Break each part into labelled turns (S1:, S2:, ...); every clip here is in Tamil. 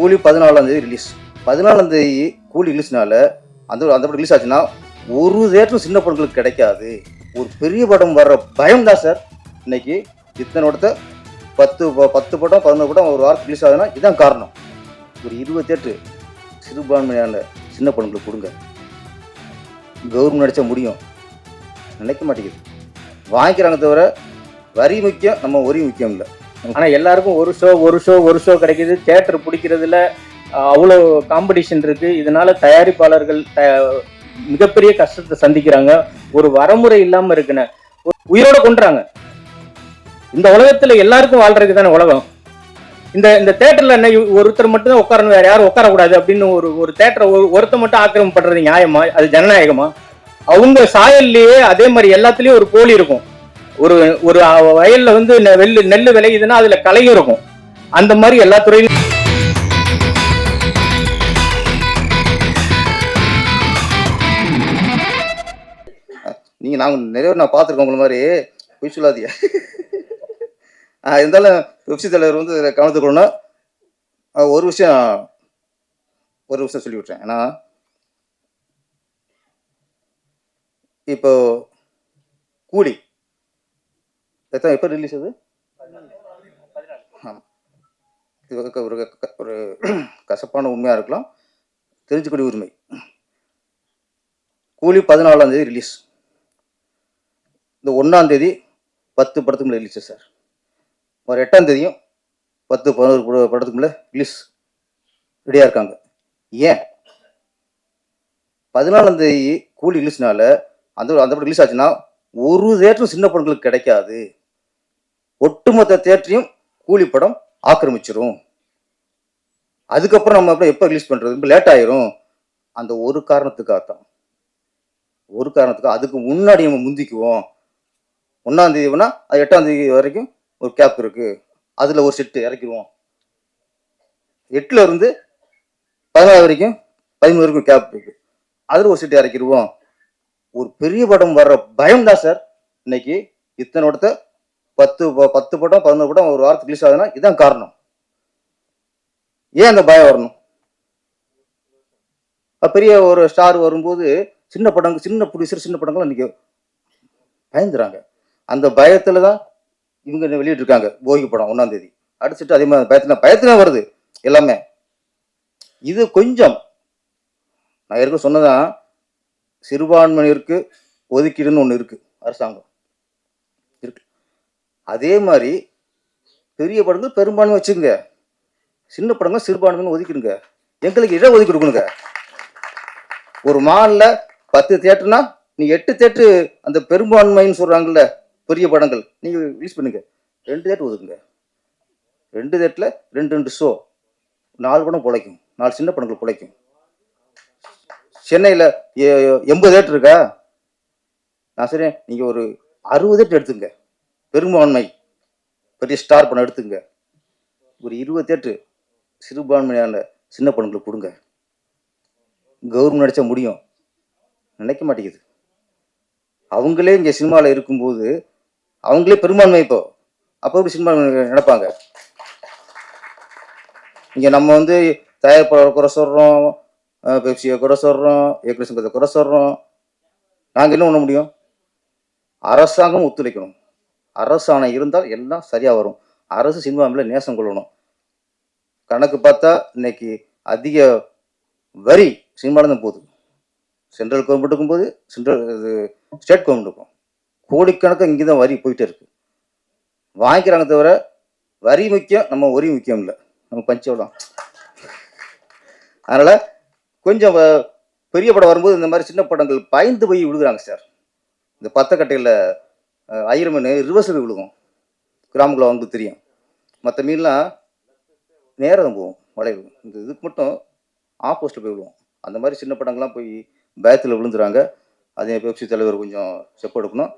S1: கூலி பதினாலாம் தேதி ரிலீஸ் பதினாலாம் தேதி கூலி ரிலீஸ்னால அந்த அந்த படம் ரிலீஸ் ஆச்சுன்னா ஒரு தேட்டரும் சின்ன படங்களுக்கு கிடைக்காது. ஒரு பெரிய படம் வர்ற பயம் தான் சார். இன்னைக்கு இத்தனை படத்தை பத்து ப- பத்து படம் பதினோரு படம் ஒரு வாரத்துக்கு ரிலீஸ் ஆகுதுன்னா இதுதான் காரணம். ஒரு இருபது தேட்டரு சிறுபான்மையான சின்ன படங்களுக்கு கொடுங்க. கவர்மெண்ட் நடித்தா முடியும். நினைக்க மாட்டேங்குது. வாங்கிக்கிறாங்க தவிர வரி முக்கியம் நம்ம ஒரி முக்கியம் இல்லை.
S2: ஆனால் எல்லாருக்கும் ஒரு ஷோ ஒரு ஷோ ஒரு ஷோ கிடைக்கிது. தேட்டர் பிடிக்கிறதுல அவ்வளோ காம்படிஷன் இருக்கு. இதனால தயாரிப்பாளர்கள் த- மிகப்பெரிய கஷ்டத்தை சந்திக்கிறாங்க. ஒரு வரமுறை இல்லாமல் இருக்குன்னு. உயிரோட கொண்டுறாங்க இந்த உலகத்துல எல்லாருக்கும் வாழ்றதுக்கு தானே உலகம். இந்த இந்த தேட்டர்ல என்ன ஒருத்தர் மட்டும் தான் உட்காரணும் வேற யாரும் உட்காரக்கூடாது அப்படின்னு ஒரு ஒரு தேட்டரை ஒரு ஒருத்தர் மட்டும் ஆக்கிரமம் பண்றது நியாயமா? அது ஜனநாயகமா? அவங்க சாயல்லையே அதே மாதிரி எல்லாத்துலேயும் ஒரு போலி இருக்கும். ஒரு ஒரு வயல்ல வந்து நெ- நெல் விளையுதுன்னா அதுல களையும் இருக்கும். அந்த மாதிரி எல்லா துறையிலும்
S1: நீங்க நாங்க நிறைய நான் பார்த்துருக்கோம் உங்களை மாதிரி. பொய் சொல்லாதீங்க. இருந்தாலும் வெப்சி தலைவர் வந்து இதில் கவனத்துக்கணும்னா ஒரு விஷயம் ஒரு விஷயம் சொல்லி விட்றேன் ஏன்னா இப்போ கூலி எத்தனை எப்போ ரிலீஸ் அது? ஆமாம் இது ஒரு ஒரு கசப்பான உண்மையாக இருக்கலாம். தெரிஞ்சுக்கூடிய உரிமை. கூலி பதினாலாம் தேதி ரிலீஸ் இந்த ஒன்றாம் தேதி பத்து படத்துக்கு மேலே ரிலீஸ் சார் ஒரு எட்டாம் தேதியும் பத்து பதினோரு பட- படத்துக்கு மேலே ரிலீஸ் ரெடியாக இருக்காங்க. ஏன்? பதினாலாம் தேதி கூலி ரிலீஸ்னால அந்த அந்த படம் ரிலீஸ் ஆச்சுன்னா ஒரு தேட்டரும் சின்ன படங்களுக்கு கிடைக்காது. ஒட்டுமொத்த தேட்டரையும் கூலி படம் ஆக்கிரமிச்சிரும். அதுக்கப்புறம் நம்ம அப்புறம் எப்போ ரிலீஸ் பண்ணுறது ரொம்ப லேட் ஆயிரும். அந்த ஒரு காரணத்துக்காக தான் ஒரு காரணத்துக்கு அதுக்கு முன்னாடி நம்ம முந்திக்குவோம். ஒன்றாம் தேதி வேணா அது எட்டாம் தேதி வரைக்கும் ஒரு கேப் இருக்கு. அதில் ஒரு செட்டு இறக்கிடுவோம் எட்டுல இருந்து பதினாறு வரைக்கும் பதிமூணு வரைக்கும் கேப் இருக்கு. அதில் ஒரு செட்டு இறக்கிடுவோம் ஒரு பெரிய படம் வர்ற பயம் தான் சார் இன்னைக்கு இத்தனை படத்தை பத்து ப- பத்து படம் பதினோரு படம் ஒரு வாரத்துக்கு ரிலீஸ் ஆகுதுன்னா இதுதான் காரணம். ஏன் அந்த பயம் வரணும்? பெரிய ஒரு ஸ்டார் வரும்போது சின்ன படங்கள் சின்ன ப்ரொடியூசர் சின்ன படங்கள் இன்னைக்கு பயந்துறாங்க. அந்த பயத்துல தான் இவங்க வெளியிட்டிருக்காங்க? போகி படம் ஒன்றாம் தேதி. அடிச்சுட்டு அதே மாதிரி பயத்துல பயத்துல வருது எல்லாமே. இது கொஞ்சம் நான் ஏற்கனவே சொன்னதான் சிறுபான்மையினருக்கு ஒதுக்கீடுன்னு ஒன்று இருக்கு அரசாங்கம். அதே மாதிரி பெரிய படங்கள் பெரும்பான்மை வச்சுங்க சின்ன படங்கள் சிறுபான்மைன்னு ஒதுக்கிடுங்க. எங்களுக்கு இடம் ஒதுக்கி கொடுக்கணுங்க. ஒரு மாநில பத்து தேட்டர்னா நீ எட்டு தியேட்டரு அந்த பெரும்பான்மைன்னு சொல்கிறாங்கல்ல பெரிய படங்கள் நீங்கள் ரிலீஸ் பண்ணுங்க. ரெண்டு தேட்டர் ஒதுக்குங்க. ரெண்டு தேட்டில் ரெண்டு ரெண்டு ஷோ நாலு படம் பிழைக்கும். நாலு சின்ன படங்கள் பிழைக்கும். சென்னையில் எண்பது தேட்டர் இருக்கா? நான் சரி நீங்கள் ஒரு அறுபது தேட்டர் எடுத்துங்க பெரும்பான்மை பெரிய ஸ்டார் படம் எடுத்துங்க. ஒரு இருபது தேட்டர் சிறுபான்மையான சின்ன படங்களுக்கு கொடுங்க. கவர்மெண்ட் நடித்தா முடியும். நினைக்க மாட்டேங்குது. அவங்களே இங்கே சினிமாவில் இருக்கும்போது அவங்களே பெரும்பான்மை இப்போ. அப்போ எப்படி சினிமா நினைப்பாங்க? இங்கே நம்ம வந்து தயாரிப்பாளர் குறை சொல்கிறோம் பெப்சியை குறை சொல்கிறோம் ஏக்கர் சங்கத்தை குறை சொல்கிறோம் நாங்கள் என்ன பண்ண முடியும்? அரசாங்கம் ஒத்துழைக்கணும். அரசாணை இருந்தால் எல்லாம் சரியாக வரும். அரசு சினிமா நேசம் கொள்ளணும். கணக்கு பார்த்தா இன்னைக்கு அதிக வரி சினிமாவில் போகுது. சென்ட்ரல் கவர்மெண்ட்டுக்கும் போது சென்ட்ரல் இது ஸ்டேட் கவர்மெண்ட்டுக்கும் கோடிக்கணக்காக இங்கே தான் வரி போயிட்டே இருக்கு. வாங்கிக்கிறாங்க தவிர வரி முக்கியம் நம்ம ஒரி முக்கியம் இல்லை. நம்ம பஞ்சவளம் அதனால் கொஞ்சம் பெரிய படம் வரும்போது இந்த மாதிரி சின்ன படங்கள் பயந்து போய் விழுகிறாங்க சார். இந்த பத்தக்கட்டையில் ஆயிரம் மீன் ரிவர்ஸில் விழுகும் கிராமங்களில் அவங்களுக்கு தெரியும். மற்ற மீன்லாம் நேரம் போகும் வளைவு. இந்த இதுக்கு மட்டும் ஆப்போசிட்டில் போய் விழுவோம் அந்த மாதிரி சின்ன படங்கள்லாம் போய் பயத்தில் விழுந்துறாங்க அதே பெப்சி தலைவர் கொஞ்சம் செப் எடுக்கணும்.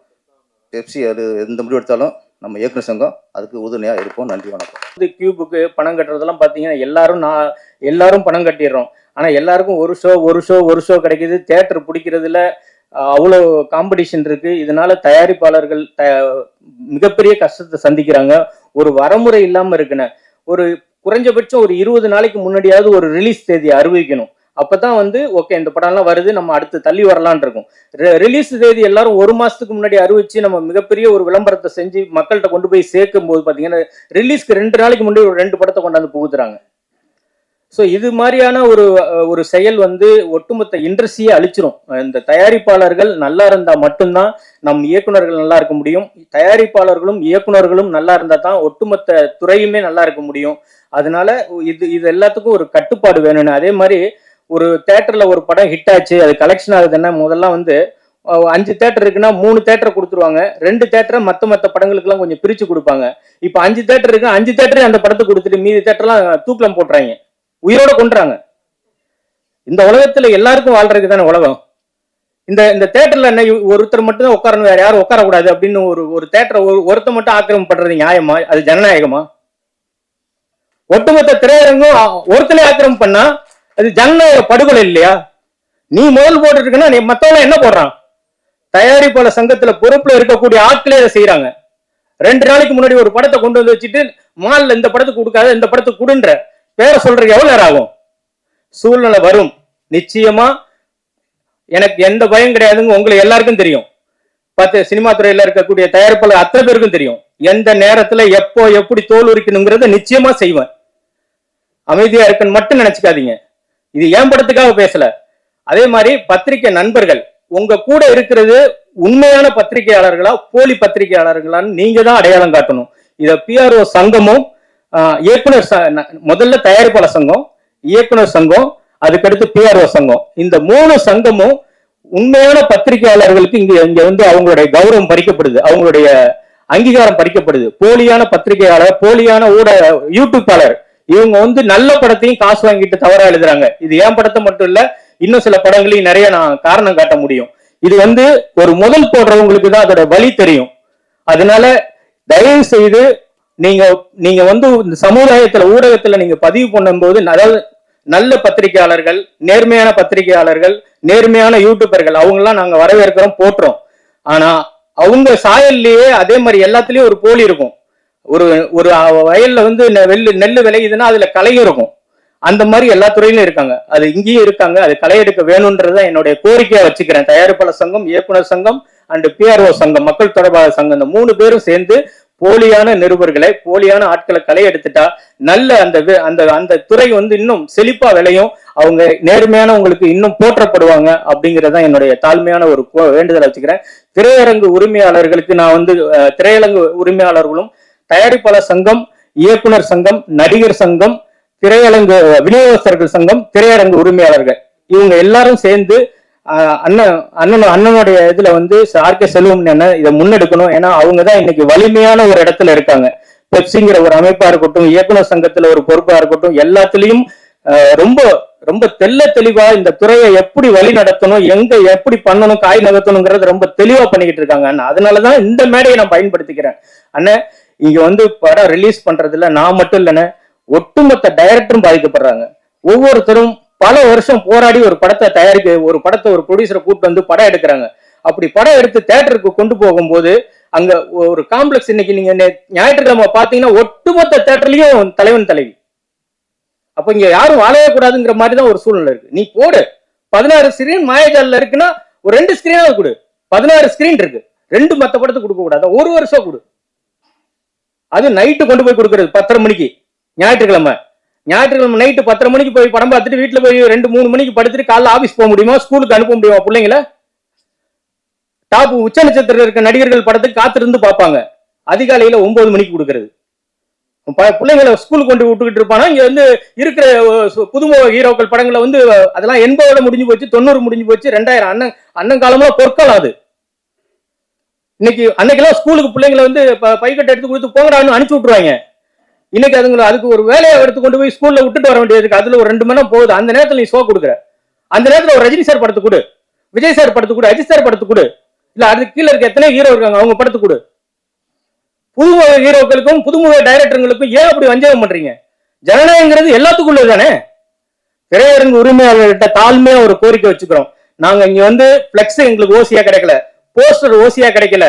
S1: பெப்சி அது எந்த முடிவு எடுத்தாலும் நம்ம இயக்குனர் சங்கம் அதுக்கு உதவியாக இருப்போம். நன்றி வணக்கம்.
S2: இது கியூபுக்கு பணம் கட்டுறதெல்லாம் பார்த்தீங்கன்னா எல்லாரும் நான் எல்லாரும் பணம் கட்டிடுறோம். ஆனால் எல்லாருக்கும் ஒரு ஷோ ஒரு ஷோ ஒரு ஷோ கிடைக்கிது. தேட்டர் பிடிக்கிறதுல அவ்வளோ காம்படிஷன் இருக்கு. இதனால தயாரிப்பாளர்கள் த மிகப்பெரிய கஷ்டத்தை சந்திக்கிறாங்க. ஒரு வரமுறை இல்லாம இருக்குன ஒரு குறைஞ்சபட்சம் ஒரு இருபது நாளைக்கு முன்னாடியாவது ஒரு ரிலீஸ் தேதியை அறிவிக்கணும். அப்பதான் வந்து ஓகே இந்த படம்லாம் வருது நம்ம அடுத்து தள்ளி வரலான் இருக்கும். ரிலீஸ் தேதி எல்லாரும் ஒரு மாசத்துக்கு முன்னாடி அறிவிச்சு நம்ம மிகப்பெரிய ஒரு விளம்பரத்தை செஞ்சு மக்கள்கிட்ட கொண்டு போய் சேர்க்கும் போது பாத்தீங்கன்னா ரிலீஸ்க்கு ரெண்டு நாளைக்கு முன்னாடி ஒரு ரெண்டு படத்தை கொண்டாந்து புகுத்துறாங்க. ஸோ இது மாதிரியான ஒரு ஒரு செயல் வந்து ஒட்டுமொத்த இண்டஸ்ட்ரியே அழிச்சிரும். இந்த தயாரிப்பாளர்கள் நல்லா இருந்தால் மட்டும்தான் நம் இயக்குனர்கள் நல்லா இருக்க முடியும். தயாரிப்பாளர்களும் இயக்குனர்களும் நல்லா இருந்தால் தான் ஒட்டுமொத்த துறையுமே நல்லா இருக்க முடியும். அதனால இது இது எல்லாத்துக்கும் ஒரு கட்டுப்பாடு வேணும்னு. அதே மாதிரி ஒரு தேட்டரில் ஒரு படம் ஹிட் ஆச்சு அது கலெக்ஷன் ஆகுதுன்னா முதல்ல வந்து அஞ்சு தேட்டர் இருக்குன்னா மூணு தேட்டரை கொடுத்துருவாங்க. ரெண்டு தேட்டரை மற்ற மற்ற படங்களுக்கெல்லாம் கொஞ்சம் பிரித்து கொடுப்பாங்க. இப்போ அஞ்சு தேட்டர் இருக்கு அஞ்சு தேட்டரே அந்த படத்தை கொடுத்துட்டு மீதி தேட்டர்லாம் தூக்கலாம் போட்டுறாங்க. உயிரோட கொண்டுறாங்க இந்த உலகத்துல எல்லாருக்கும் வாழ்றதுக்கு தானே உலகம். இந்த இந்த தேட்டர்ல என்ன ஒருத்தர் மட்டும் தான் உட்காரணும் வேற யாரும் உட்காரக்கூடாது அப்படின்னு ஒரு ஒரு தேட்டரை ஒரு ஒருத்தர் மட்டும் ஆக்கிரமம் பண்றது நியாயமா? அது ஜனநாயகமா? ஒட்டுமொத்த திரையரங்கும் அ- ஆக்கிரமம் பண்ணா அது ஜனநாயக படுகொலை இல்லையா? நீ முதல் போட்டு நீ மத்தவங்க என்ன போடுறான்? தயாரிப்பாளர் சங்கத்துல பொறுப்புல இருக்கக்கூடிய ஆட்களே அதை செய்யறாங்க ரெண்டு நாளைக்கு முன்னாடி ஒரு படத்தை கொண்டு வந்து வச்சுட்டு மால்ல இந்த படத்துக்கு கொடுக்காத இந்த படத்துக்கு கொடுன்ற. பேரை சொல்றதுக்கு எவ்வளவு நேரம் ஆகும்? சூழ்நிலை வரும். நிச்சயமா எனக்கு எந்த பயம் கிடையாதுங்க. உங்களுக்கு எல்லாருக்கும் தெரியும். பத்து சினிமா துறையில இருக்கக்கூடிய தயாரிப்பாளர் அத்தனை பேருக்கும் தெரியும். எந்த நேரத்துல எப்போ எப்படி தோல் உரிக்கணுங்கிறத நிச்சயமா செய்வேன். அமைதியா இருக்குன்னு மட்டும் நினைச்சுக்காதீங்க. இது ஏன் படத்துக்காக பேசல? அதே மாதிரி பத்திரிக்கை நண்பர்கள் உங்க கூட இருக்கிறது உண்மையான பத்திரிகையாளர்களா போலி பத்திரிகையாளர்களான்னு நீங்க தான் அடையாளம் காட்டணும். இத பிஆர்ஓ சங்கமும் இயக்குனர் முதல்ல தயாரிப்பாளர் சங்கம் இயக்குனர் சங்கம் அதுக்கடுத்து பிஆர்ஓ சங்கம். இந்த மூணு சங்கமும் உண்மையான பத்திரிகையாளர்களுக்கு இங்க இங்க வந்து அவங்களுடைய கௌரவம் பறிக்கப்படுது. அவங்களுடைய அங்கீகாரம் பறிக்கப்படுது. போலியான பத்திரிகையாளர் போலியான ஊடக யூடியூப்பாளர் இவங்க வந்து நல்ல படத்தையும் காசு வாங்கிட்டு தவறா எழுதுறாங்க. இது ஏன் படத்தை மட்டும் இல்ல இன்னும் சில படங்களையும் நிறைய நான் காரணம் காட்ட முடியும். இது வந்து ஒரு முதல் போடுறவங்களுக்கு தான் அதோட வழி தெரியும். அதனால தயவு செய்து நீங்க நீங்க வந்து இந்த சமுதாயத்துல ஊடகத்துல நீங்க பதிவு பண்ணும்போது அதாவது நல்ல பத்திரிகையாளர்கள் நேர்மையான பத்திரிகையாளர்கள் நேர்மையான யூடியூபர்கள் அவங்கெல்லாம் நாங்க வரவேற்கிறோம் போட்டுறோம். ஆனா அவங்க சாயல்லையே அதே மாதிரி எல்லாத்துலயும் ஒரு போலி இருக்கும். ஒரு ஒரு வயல்ல வந்து நெ- வெள்ளு நெல் விளையுதுன்னா அதுல களையும் இருக்கும். அந்த மாதிரி எல்லா துறையிலும் இருக்காங்க. அது இங்கேயும் இருக்காங்க. அது களை எடுக்க வேணும்ன்றத என்னுடைய கோரிக்கையா வச்சுக்கிறேன். தயாரிப்பாளர் சங்கம் இயக்குனர் சங்கம் அண்ட் பிஆர்ஓ சங்கம் மக்கள் தொடர்பாளர் சங்கம் இந்த மூணு பேரும் சேர்ந்து போலியான நிருபர்களை போலியான ஆட்களை களை எடுத்துட்டா நல்ல அந்த அந்த அந்த துறை வந்து இன்னும் செழிப்பா விளையும். அவங்க நேர்மையானவங்களுக்கு இன்னும் போற்றப்படுவாங்க அப்படிங்கறதான் என்னுடைய தாழ்மையான ஒரு வேண்டுதலை வச்சுக்கிறேன். திரையரங்கு உரிமையாளர்களுக்கு நான் வந்து திரையரங்கு உரிமையாளர்களும் தயாரிப்பாளர் சங்கம் இயக்குனர் சங்கம் நடிகர் சங்கம் திரையரங்கு விநியோகஸ்தர்கள் சங்கம் திரையரங்கு உரிமையாளர்கள். இவங்க எல்லாரும் சேர்ந்து அண்ணன் அண்ணன் அண்ணனுடைய இதுல வந்து ஆர்கே செல்வம் என்ன இதை முன்னெடுக்கணும். ஏன்னா அவங்க தான் இன்னைக்கு வலிமையான ஒரு இடத்துல இருக்காங்க. பெப்சிங்கிற ஒரு அமைப்பா இருக்கட்டும் இயக்குனர் சங்கத்துல ஒரு பொறுப்பா இருக்கட்டும் எல்லாத்துலயும் ரொம்ப ரொம்ப தெள்ள தெளிவா இந்த துறையை எப்படி வழி நடத்தணும் எங்க எப்படி பண்ணணும் காய் நகர்த்தணுங்கிறது ரொம்ப தெளிவா பண்ணிக்கிட்டு இருக்காங்க அண்ணா அதனாலதான் இந்த மேடையை நான் பயன்படுத்திக்கிறேன். அண்ணன் இங்க வந்து படம் ரிலீஸ் பண்றதுல நான் மட்டும் இல்லைன்னு ஒட்டுமொத்த டைரக்டரும் பாதிக்கப்படுறாங்க. ஒவ்வொருத்தரும் பல வருஷம் போராடி ஒரு படத்தை தயாரிக்க ஒரு படத்தை ஒரு ப்ரொடியூசரை கூப்பிட்டு வந்து படம் எடுக்கிறாங்க. அப்படி படம் எடுத்து தேட்டருக்கு கொண்டு போகும்போது அங்க ஒரு காம்ப்ளெக்ஸ் இன்னைக்கு நீங்க ஞாயிற்றுக்கிழமை பாத்தீங்கன்னா ஒட்டுமொத்த தேட்டர்லயும் தலைவன் தலைவி. அப்ப இங்க யாரும் வாழவே கூடாதுங்கிற மாதிரி தான் ஒரு சூழ்நிலை இருக்கு. நீ போடு. பதினாறு ஸ்கிரீன் மாயாஜாலில் இருக்குன்னா ஒரு ரெண்டு ஸ்கிரீனாவது கொடு. பதினாறு ஸ்கிரீன் இருக்கு. ரெண்டு மத்த படத்துக்கு கொடுக்க கூடாது. ஒரு வருஷம் கொடு. அது நைட்டு கொண்டு போய் கொடுக்கறது பத்தரை மணிக்கு ஞாயிற்றுக்கிழமை. ஞாயிற்றுக்கிழமை நைட்டு பத்தரை மணிக்கு போய் படம் பார்த்துட்டு வீட்டில் போய் ரெண்டு மூணு மணிக்கு படுத்துட்டு காலைல ஆஃபீஸ் போக முடியுமா? ஸ்கூலுக்கு அனுப்ப முடியுமா பிள்ளைங்கள? டாப் உச்ச நட்சத்திரம் இருக்க நடிகர்கள் படத்துக்கு காத்திருந்து பார்ப்பாங்க. அதிகாலையில ஒன்பது மணிக்கு கொடுக்கறது. ப- பிள்ளைங்களை ஸ்கூலுக்கு கொண்டு விட்டுக்கிட்டு இருப்பானா? இங்க வந்து இருக்கிற புதுமுக ஹீரோக்கள் படங்களை வந்து அதெல்லாம் எண்பதோட முடிஞ்சு போச்சு தொண்ணூறு முடிஞ்சு போச்சு ரெண்டாயிரம் அண்ணன் அண்ணன் காலமெல்லாம் பொற்காலம் அது. இன்னைக்கு அன்னைக்கெல்லாம் ஸ்கூலுக்கு பிள்ளைங்களை வந்து ப- எடுத்து கொடுத்து போங்கடான்னு அனுப்பிச்சு விட்டுருவாங்க. இன்னைக்கு அதுங்களை அதுக்கு ஒரு வேலையை எடுத்து கொண்டு போய் ஸ்கூல்ல விட்டுட்டு வர வேண்டியதுக்கு அதுல ஒரு ரெண்டு மணி நேரம் போகுது. அந்த நேரத்துல நீ ஷோ கொடுக்குற. அந்த நேரத்துல ஒரு ரஜினி சார் படத்து கொடு. விஜய் சார் படத்து கொடு அஜித் சார் படத்து கொடு. இல்ல அதுக்கு கீழே இருக்க எத்தனை ஹீரோ இருக்காங்க அவங்க படத்து கொடு. புதுமுக ஹீரோக்களுக்கும் புதுமுக டைரக்டருங்களுக்கும் ஏன் அப்படி வஞ்சகம் பண்றீங்க? ஜனநாயகங்கிறது எல்லாத்துக்குள்ள தானே திரையரங்கு உரிமையாளர்கிட்ட தாழ்மையா ஒரு கோரிக்கை வச்சுக்கிறோம். நாங்க இங்க வந்து பிளெக்ஸ் எங்களுக்கு ஓசியா கிடைக்கல. போஸ்டர் ஓசியா கிடைக்கல.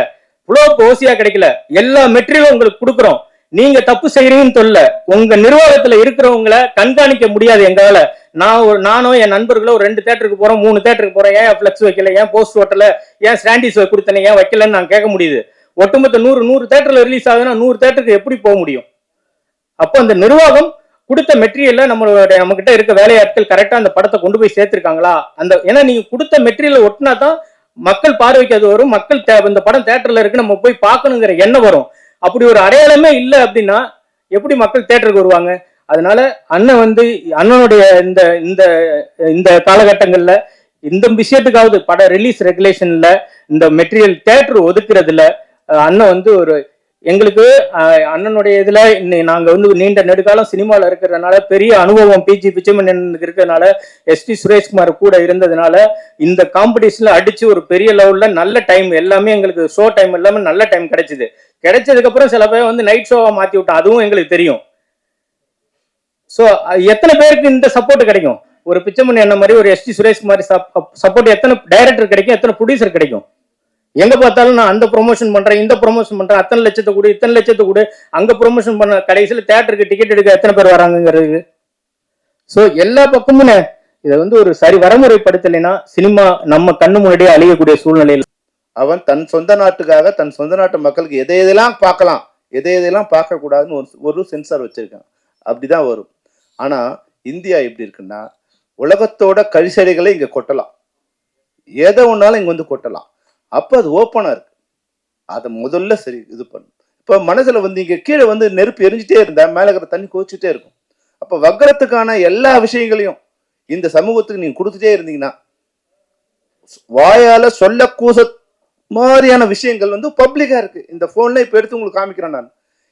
S2: புளோப் ஓசியா கிடைக்கல. எல்லா மெட்டீரியலும் உங்களுக்கு கொடுக்குறோம். நீங்க தப்பு செய்யறீங்கன்னு சொல்ல உங்க நிர்வாகத்துல இருக்கிறவங்கள கண்காணிக்க முடியாது எங்களால. நான் ஒரு நானும் என் நண்பர்களும் ஒரு ரெண்டு தேட்டருக்கு போறோம் மூணு தேட்டருக்கு போறேன் ஏன் ஃபிளக்ஸ் வைக்கல? ஏன் போஸ்ட் ஓட்டல? ஏன் ஸ்டாண்டிஸ் கொடுத்தனே? ஏன் வைக்கலன்னு நான் கேட்க முடியுது. ஒட்டுமொத்த நூறு நூறு தேட்டர்ல ரிலீஸ் ஆகுதுன்னா நூறு தேட்டருக்கு எப்படி போக முடியும்? அப்போ அந்த நிர்வாகம் கொடுத்த மெட்டீரியல்ல நம்மளோட நம்ம கிட்ட இருக்க வேலையாட்கள் கரெக்டா அந்த படத்தை கொண்டு போய் சேர்த்திருக்காங்களா? அந்த ஏன்னா நீங்க கொடுத்த மெட்டீரியல் ஒட்டினா தான் மக்கள் பார்வைக்கு அது வரும். மக்கள் இந்த படம் தேட்டர்ல இருக்கு நம்ம போய் பார்க்கணுங்கிற எண்ணம் வரும். அப்படி ஒரு அடையாளமே இல்லை அப்படின்னா எப்படி மக்கள் தேட்டருக்கு வருவாங்க? அதனால அண்ணன் வந்து அண்ணனுடைய இந்த இந்த இந்த காலகட்டங்கள்ல இந்த விஷயத்துக்காவது பட ரிலீஸ் ரெகுலேஷன்ல இந்த மெட்டீரியல் தேட்டர் ஒதுக்குறதுல அண்ணன் வந்து ஒரு எங்களுக்கு அண்ணனுடைய இதுல இன்னை- நாங்க வந்து நீண்ட நெடுகாலம் சினிமாவில் இருக்கிறதுனால பெரிய அனுபவம் பிஜி பிச்சமன் இருக்கிறதுனால எஸ்டி சுரேஷ்குமார் கூட இருந்ததுனால இந்த காம்படிஷன்ல அடிச்சு ஒரு பெரிய லெவல்ல நல்ல டைம் எல்லாமே எங்களுக்கு ஷோ டைம் எல்லாமே நல்ல டைம் கிடைச்சது. கிடைச்சதுக்கு அப்புறம் சில பேர் வந்து நைட் ஷோவா மாத்தி விட்டோம் அதுவும் எங்களுக்கு தெரியும். சோ எத்தனை பேருக்கு இந்த சப்போர்ட் கிடைக்கும்? ஒரு பிச்சமணி என்ன மாதிரி ஒரு எஸ்டி சுரேஷ்குமார் சப்போர்ட் எத்தனை டைரக்டர் கிடைக்கும்? எத்தனை ப்ரொடியூசர் கிடைக்கும்? எங்க பார்த்தாலும் நான் அந்த ப்ரொமோஷன் பண்றேன் இந்த ப்ரொமோஷன் பண்றேன் அத்தனை லட்சத்தை கூட இத்தனை லட்சத்தை கூட அங்க ப்ரொமோஷன் பண்ண கடைசியில் தேட்டருக்கு டிக்கெட் எடுக்க எத்தனை பேர் வராங்கங்கிறது ஸோ எல்லா பக்கமும் இதை வந்து ஒரு சரி வரமுறைப்படுத்தலைன்னா சினிமா நம்ம கண்ணு முன்னாடியே அழியக்கூடிய சூழ்நிலையில்.
S3: அவன் தன் சொந்த நாட்டுக்காக தன் சொந்த நாட்டு மக்களுக்கு எதை எதெல்லாம் பார்க்கலாம் எதை எதையெல்லாம் பார்க்கக்கூடாதுன்னு ஒரு ஒரு சென்சார் வச்சிருக்கான். அப்படிதான் வரும். ஆனா இந்தியா எப்படி இருக்குன்னா உலகத்தோட கழிசடைகளை இங்க கொட்டலாம். எதை ஒன்னாலும் இங்க வந்து கொட்டலாம். அப்போ அது ஓப்பனாக இருக்கு. அதை முதல்ல சரி இது பண்ணும் இப்போ மனசில் வந்து இங்கே கீழே வந்து நெருப்பு எரிஞ்சிட்டே இருந்தால் மேலே இருக்கிற தண்ணி கொதிச்சுட்டே இருக்கும். அப்போ வக்கரத்துக்கான எல்லா விஷயங்களையும் இந்த சமூகத்துக்கு நீங்கள் கொடுத்துட்டே இருந்தீங்கன்னா வாயால் சொல்ல கூச மாதிரியான விஷயங்கள் வந்து பப்ளிக்காக இருக்குது இந்த ஃபோனில் இப்போ எடுத்து உங்களுக்கு காமிக்கிறேன் நான்.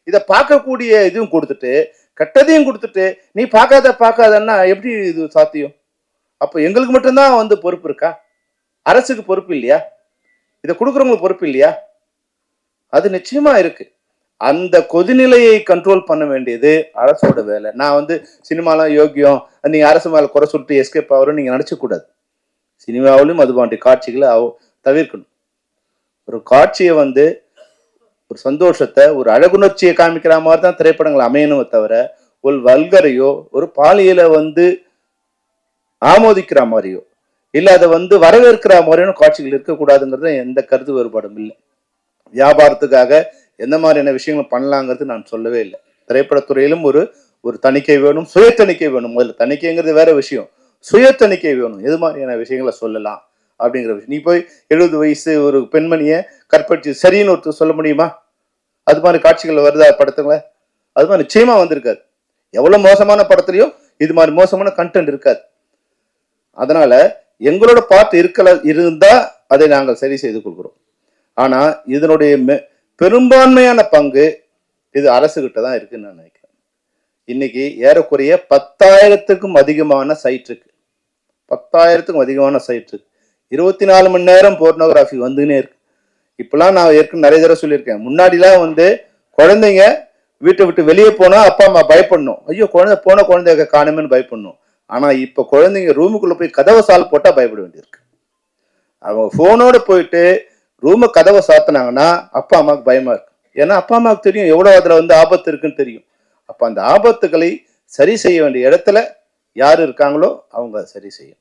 S3: இதை பார்க்கக்கூடிய இதுவும் கொடுத்துட்டு கெட்டதையும் கொடுத்துட்டு நீ பார்க்காத பார்க்காதன்னா எப்படி இது சாத்தியம்? அப்போ எங்களுக்கு மட்டும்தான் வந்து பொறுப்பு இருக்கா? அரசுக்கு பொறுப்பு இல்லையா? இதை கொடுக்குறவங்களுக்கு பொறுப்பு இல்லையா? அது நிச்சயமா இருக்கு. அந்த கொதிநிலையை கண்ட்ரோல் பண்ண வேண்டியது அரசோட வேலை. நான் வந்து சினிமாலாம் யோக்கியம் நீங்க அரசு மேல குறை சொல்லிட்டு எஸ்கேப் ஆகிறோம் நீங்க நினைச்ச கூடாது. சினிமாவிலும் அது போன்ற காட்சிகளை அவ- தவிர்க்கணும். ஒரு காட்சியை வந்து ஒரு சந்தோஷத்தை ஒரு அழகுணர்ச்சியை காமிக்கிற மாதிரி தான் திரைப்படங்கள் அமையணுமே தவிர ஒரு வல்கரையோ ஒரு பாலியலை வந்து ஆமோதிக்கிற மாதிரியோ இல்ல அதை வந்து வரவேற்கிற மாதிரியான காட்சிகள் இருக்கக்கூடாதுங்கிறது எந்த கருத்து வேறுபாடும் இல்லை. வியாபாரத்துக்காக எந்த மாதிரியான விஷயங்கள் பண்ணலாங்கிறது நான் சொல்லவே இல்லை. திரைப்படத்துறையிலும் ஒரு ஒரு தணிக்கை வேணும் சுய தணிக்கை வேணும். முதல்ல தணிக்கைங்கிறது வேற விஷயம். சுய தணிக்கை வேணும். எது மாதிரியான விஷயங்களை சொல்லலாம் அப்படிங்கிற விஷயம். நீ போய் எழுபது வயசு ஒரு பெண்மணியை கற்பழிச்சு சரின்னு ஒருத்தர் சொல்ல முடியுமா? அது மாதிரி காட்சிகள் வருதா படத்துங்கள அது மாதிரி நிச்சயமா வந்திருக்காது. எவ்வளவு மோசமான படத்துலையும் இது மாதிரி மோசமான கண்டென்ட் இருக்காது. அதனால எங்களோட பார்ட் இருக்கல இருந்தால் அதை நாங்கள் சரி செய்து கொள்கிறோம். ஆனால் இதனுடைய மெ- பெரும்பான்மையான பங்கு இது அரசுகிட்ட தான் இருக்குன்னு நான் நினைக்கிறேன். இன்னைக்கு ஏறக்குறைய பத்தாயிரத்துக்கும் அதிகமான சைட் இருக்கு. பத்தாயிரத்துக்கும் அதிகமான சைட் இருக்கு. இருபத்தி நாலு மணி நேரம் போர்னோகிராஃபி வந்துன்னே இருக்கு. இப்பெல்லாம் நான் ஏற்கனவே நிறைய தடவை சொல்லியிருக்கேன். முன்னாடிலாம் வந்து குழந்தைங்க வீட்டை விட்டு வெளியே போனால் அப்பா அம்மா பயப்படணும். ஐயோ குழந்தை போன குழந்தைய காணுமேன்னு பயப்படணும். ஆனால் இப்போ குழந்தைங்க ரூமுக்குள்ளே போய் கதவை சால் போட்டால் பயப்பட வேண்டியிருக்கு. அவங்க ஃபோனோடு போயிட்டு ரூமை கதவை சாத்தினாங்கன்னா அப்பா அம்மாவுக்கு பயமாக இருக்கும் ஏன்னா அப்பா அம்மாவுக்கு தெரியும் எவ்வளோ அதில் வந்து ஆபத்து இருக்குன்னு தெரியும். அப்போ அந்த ஆபத்துகளை சரி செய்ய வேண்டிய இடத்துல யார் இருக்காங்களோ அவங்க சரி செய்யும்.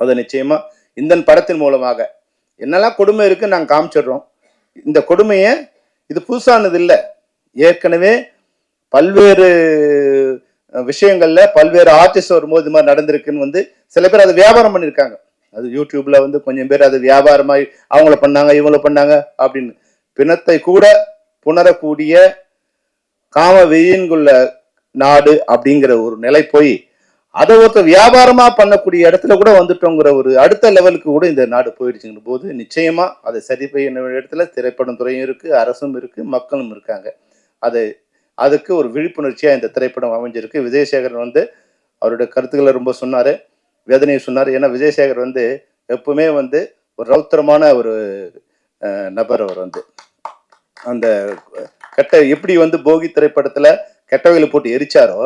S3: அது நிச்சயமாக இந்த படத்தின் மூலமாக. என்னெல்லாம் கொடுமை இருக்குன்னு நாங்கள் காமிச்சிடுறோம். இந்த கொடுமையை இது புதுசானது இல்லை. ஏற்கனவே பல்வேறு விஷயங்கள்ல பல்வேறு ஆர்டிஸ்ட் வரும்போது இது மாதிரி நடந்திருக்குன்னு வந்து சில பேர் அதை வியாபாரம் பண்ணியிருக்காங்க அது யூடியூப்ல வந்து கொஞ்சம் பேர் அது வியாபாரமாய் அவங்கள பண்ணாங்க இவங்கள பண்ணாங்க அப்படின்னு. பிணத்தை கூட புணரக்கூடிய காம வெயின்குள்ள நாடு அப்படிங்கிற ஒரு நிலை போய் அதை ஒருத்தர் வியாபாரமா பண்ணக்கூடிய இடத்துல கூட வந்துட்டோங்கிற ஒரு அடுத்த லெவலுக்கு கூட இந்த நாடு போயிடுச்சுங்கிற போது நிச்சயமா அதை சரி செய்ய இடத்துல திரைப்படம் துறையும் இருக்கு அரசும் இருக்கு மக்களும் இருக்காங்க. அது அதுக்கு ஒரு விழிப்புணர்ச்சியாக இந்த திரைப்படம் அமைஞ்சிருக்கு. விஜயசேகரன் வந்து அவருடைய கருத்துக்களை ரொம்ப சொன்னார் வேதனையை சொன்னார். ஏன்னா விஜயசேகர் வந்து எப்பவுமே வந்து ஒரு ரௌத்திரமான ஒரு நபர் அவர் வந்து. அந்த கெட்ட எப்படி வந்து போகி திரைப்படத்தில் கெட்டவைகளை போட்டு எரிச்சாரோ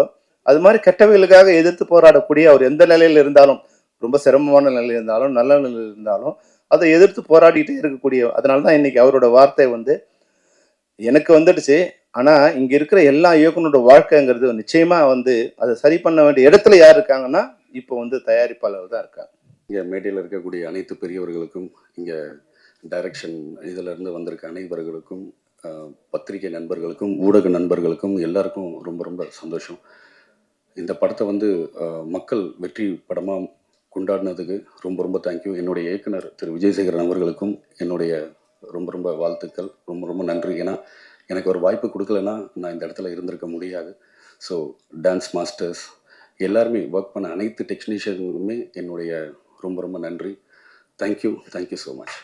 S3: அது மாதிரி கெட்டவைகளுக்காக எதிர்த்து போராடக்கூடிய அவர் எந்த நிலையில் இருந்தாலும் ரொம்ப சிரமமான நிலையில் இருந்தாலும் நல்ல நிலையில் இருந்தாலும் அதை எதிர்த்து போராடிட்டே இருக்கக்கூடிய அதனால தான் இன்னைக்கு அவரோட வார்த்தை வந்து எனக்கு வந்துடுச்சு. ஆனால் இங்கே இருக்கிற எல்லா இயக்குனரோட வாழ்க்கைங்கிறது நிச்சயமாக வந்து அதை சரி பண்ண வேண்டிய இடத்துல யார் இருக்காங்கன்னா இப்போ வந்து தயாரிப்பாளர் தான் இருக்காங்க.
S4: இங்கே மேடையில் இருக்கக்கூடிய அனைத்து பெரியவர்களுக்கும் இங்கே டைரக்ஷன் இதிலிருந்து வந்திருக்க அனைவர்களுக்கும் பத்திரிகை நண்பர்களுக்கும் ஊடக நண்பர்களுக்கும் எல்லாருக்கும் ரொம்ப ரொம்ப சந்தோஷம். இந்த படத்தை வந்து மக்கள் வெற்றி படமாக கொண்டாடினதுக்கு ரொம்ப ரொம்ப தேங்க்யூ என்னுடைய இயக்குனர் திரு. விஜயசேகரன் அவர்களுக்கும் என்னுடைய ரொம்ப ரொம்ப வாழ்த்துக்கள். ரொம்ப ரொம்ப நன்றி. ஏன்னா எனக்கு ஒரு வாய்ப்பு கொடுக்கலன்னா நான் இந்த இடத்துல இருந்திருக்க முடியாது. ஸோ டான்ஸ் மாஸ்டர்ஸ் எல்லாருமே ஒர்க் பண்ண அனைத்து டெக்னீஷியனுமே என்னுடைய ரொம்ப ரொம்ப நன்றி. Thank you thank you so much